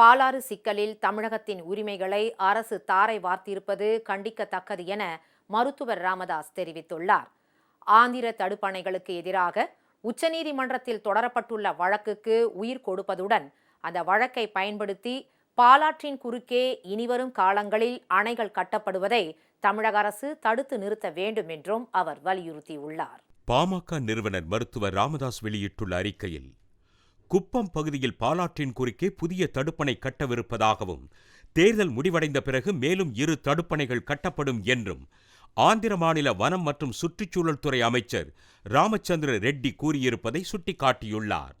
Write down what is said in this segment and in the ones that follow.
பாலாறு சிக்கலில் தமிழகத்தின் உரிமைகளை அரசு தாரை வார்த்திருப்பது கண்டிக்கத்தக்கது என மருத்துவர் ராமதாஸ் தெரிவித்துள்ளார். ஆந்திர தடுப்பணைகளுக்கு எதிராக உச்சநீதிமன்றத்தில் தொடரப்பட்டுள்ள வழக்குக்கு உயிர் கொடுப்பதுடன் அந்த வழக்கை பயன்படுத்தி பாலாற்றின் குறுக்கே இனிவரும் காலங்களில் அணைகள் கட்டப்படுவதை தமிழக அரசு தடுத்து நிறுத்த வேண்டும் என்றும் அவர் வலியுறுத்தியுள்ளார். பாமக நிறுவனர் மருத்துவர் ராமதாஸ் வெளியிட்டுள்ள அறிக்கையில் குப்பம் பகுதியில் பாலாற்றின் குறுக்கே புதிய தடுப்பணை கட்டவிருப்பதாகவும் தேர்தல் முடிவடைந்த பிறகு மேலும் இரு தடுப்பணைகள் கட்டப்படும் என்றும் ஆந்திர மாநில வனம் மற்றும் சுற்றுச்சூழல் துறை அமைச்சர் ராமச்சந்திர ரெட்டி கூறியிருப்பதை சுட்டிக்காட்டியுள்ளார்.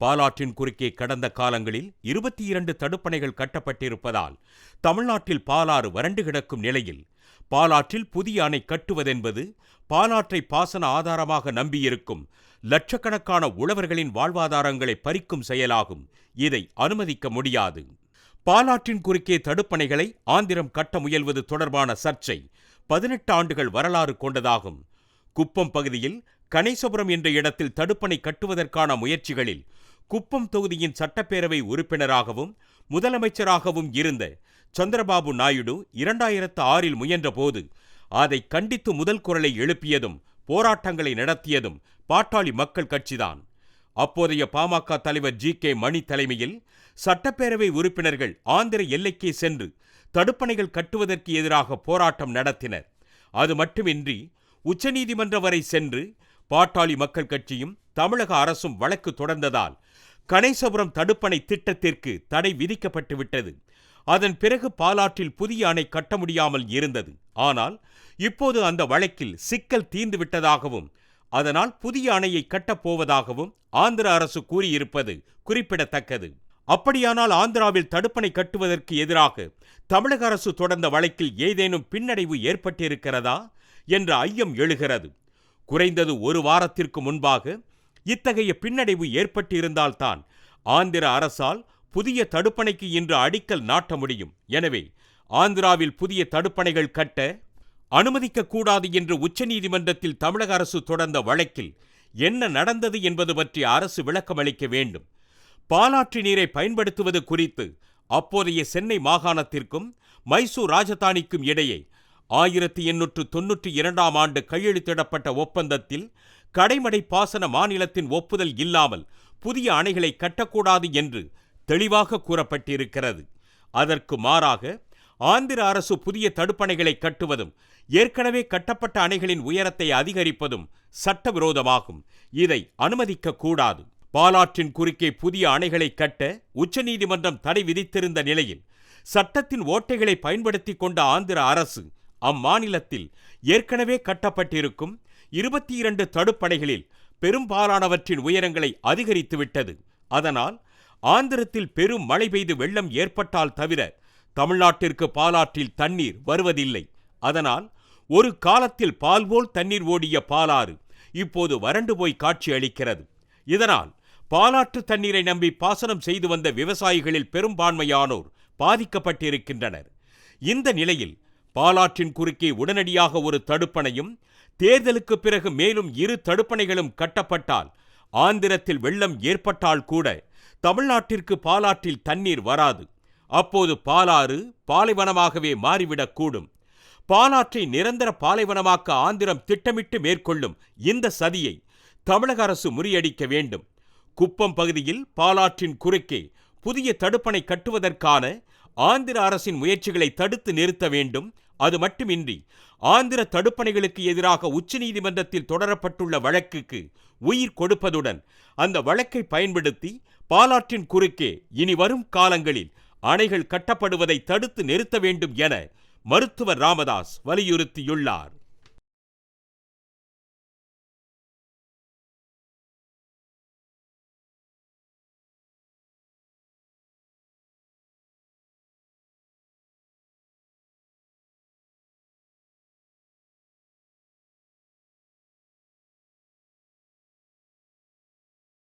பாலாற்றின் குறுக்கே கடந்த காலங்களில் இருபத்தி இரண்டு தடுப்பணைகள் கட்டப்பட்டிருப்பதால் தமிழ்நாட்டில் பாலாறு வறண்டு கிடக்கும் நிலையில் பாலாற்றில் புதிய அணை கட்டுவதென்பது பாலாற்றை பாசன ஆதாரமாக நம்பியிருக்கும் லட்சக்கணக்கான உழவர்களின் வாழ்வாதாரங்களை பறிக்கும் செயலாகும். இதை அனுமதிக்க முடியாது. பாலாற்றின் குறுக்கே தடுப்பணைகளை ஆந்திரம் கட்ட முயல்வது தொடர்பான சர்ச்சை பதினெட்டு ஆண்டுகள் வரலாறு கொண்டதாகும். குப்பம் பகுதியில் கணேசபுரம் என்ற இடத்தில் தடுப்பணை கட்டுவதற்கான முயற்சிகளில் குப்பம் தொகுதியின் சட்டப்பேரவை உறுப்பினராகவும் முதலமைச்சராகவும் இருந்த சந்திரபாபு நாயுடு இரண்டாயிரத்து ஆறில் முயன்றபோது அதை கண்டித்து முதல் குரலை எழுப்பியதும் போராட்டங்களை நடத்தியதும் பாட்டாளி மக்கள் கட்சிதான். அப்போதைய பாமக தலைவர் ஜி. கே. மணி தலைமையில் சட்டப்பேரவை உறுப்பினர்கள் ஆந்திர எல்லைக்கே சென்று தடுப்பணைகள் கட்டுவதற்கு எதிராக போராட்டம் நடத்தினர். அது மட்டுமின்றி உச்சநீதிமன்றம் வரை சென்று பாட்டாளி மக்கள் கட்சியும் தமிழக அரசும் வழக்கு தொடர்ந்ததால் கணேசபுரம் தடுப்பணை திட்டத்திற்கு தடை விதிக்கப்பட்டுவிட்டது. அதன் பிறகு பாலாற்றில் புதிய அணை கட்ட முடியாமல் இருந்தது. ஆனால் இப்போது அந்த வழக்கில் சிக்கல் தீர்ந்து விட்டதாகவும் அதனால் புதிய அணையை கட்டப்போவதாகவும் ஆந்திர அரசு கூறியிருப்பது குறிப்பிடத்தக்கது. அப்படியானால் ஆந்திராவில் தடுப்பணை கட்டுவதற்கு எதிராக தமிழக அரசு தொடர்ந்த வழக்கில் ஏதேனும் பின்னடைவு ஏற்பட்டிருக்கிறதா என்ற ஐயம் எழுகிறது. குறைந்தது ஒரு வாரத்திற்கு முன்பாக இத்தகைய பின்னடைவு ஏற்பட்டிருந்தால்தான் ஆந்திர அரசால் புதிய தடுப்பணைக்கு இன்று அடிக்கல் நாட்ட முடியும். எனவே ஆந்திராவில் புதிய தடுப்பணைகள் கட்ட அனுமதிக்க கூடாது என்று உச்சநீதிமன்றத்தில் தமிழக அரசு தொடர்ந்த வழக்கில் என்ன நடந்தது என்பது பற்றி அரசு விளக்கமளிக்க வேண்டும். பாலாற்று நீரை பயன்படுத்துவது குறித்து அப்போதைய சென்னை மாகாணத்திற்கும் மைசூர் ராஜதானிக்கும் இடையே ஆயிரத்தி எண்ணூற்று தொன்னூற்றி இரண்டாம் ஆண்டு கையெழுத்திடப்பட்ட ஒப்பந்தத்தில் கடைமடை பாசன மாநிலத்தின் ஒப்புதல் இல்லாமல் புதிய அணைகளை கட்டக்கூடாது என்று தெளிவாக கூறப்பட்டிருக்கிறது. அதற்கு மாறாக ஆந்திர அரசு புதிய தடுப்பணைகளை கட்டுவதும் ஏற்கனவே கட்டப்பட்ட அணைகளின் உயரத்தை அதிகரிப்பதும் சட்டவிரோதமாகும். இதை அனுமதிக்க கூடாது. பாலாற்றின் குறுக்கே புதிய அணைகளை கட்ட உச்சநீதிமன்றம் தடை விதித்திருந்த நிலையில் சட்டத்தின் ஓட்டைகளை பயன்படுத்தி கொண்ட ஆந்திர அரசு அம்மாநிலத்தில் ஏற்கனவே கட்டப்பட்டிருக்கும் இருபத்தி இரண்டு தடுப்பணைகளில் பெரும்பாலானவற்றின் உயரங்களை அதிகரித்துவிட்டது. அதனால் ஆந்திரத்தில் பெரும் மழை பெய்து வெள்ளம் ஏற்பட்டால் தவிர தமிழ்நாட்டிற்கு பாலாற்றில் தண்ணீர் வருவதில்லை. அதனால் ஒரு காலத்தில் பால் போல் தண்ணீர் ஓடிய பாலாறு இப்போது வறண்டு போய் காட்சி அளிக்கிறது. இதனால் பாலாற்று தண்ணீரை நம்பி பாசனம் செய்து வந்த விவசாயிகளில் பெரும்பான்மையானோர் பாதிக்கப்பட்டிருக்கின்றனர். இந்த நிலையில் பாலாற்றின் குறுக்கே உடனடியாக ஒரு தடுப்பணையும் தேர்தலுக்கு பிறகு மேலும் இரு தடுப்பணைகளும் கட்டப்பட்டால் ஆந்திரத்தில் வெள்ளம் ஏற்பட்டால் கூட தமிழ்நாட்டிற்கு பாலாற்றில் தண்ணீர் வராது. அப்போது பாலாறு பாலைவனமாகவே மாறிவிடக்கூடும். பாலாற்றை நிரந்தர பாலைவனமாக்க ஆந்திரம் திட்டமிட்டு மேற்கொள்ளும் இந்த சதியை தமிழக அரசு முறியடிக்க வேண்டும். குப்பம் பகுதியில் பாலாற்றின் குறுக்கே புதிய தடுப்பணை கட்டுவதற்கான ஆந்திர அரசின் முயற்சிகளை தடுத்து நிறுத்த வேண்டும். அது மட்டுமின்றி ஆந்திர தடுப்பணைகளுக்கு எதிராக உச்சநீதிமன்றத்தில் தொடரப்பட்டுள்ள வழக்குக்கு உயிர் கொடுப்பதுடன் அந்த வழக்கை பயன்படுத்தி பாலாற்றின் குறுக்கே இனி வரும் காலங்களில் அணைகள் கட்டப்படுவதை தடுத்து நிறுத்த வேண்டும் என மருத்துவர் ராமதாஸ் வலியுறுத்தியுள்ளார்.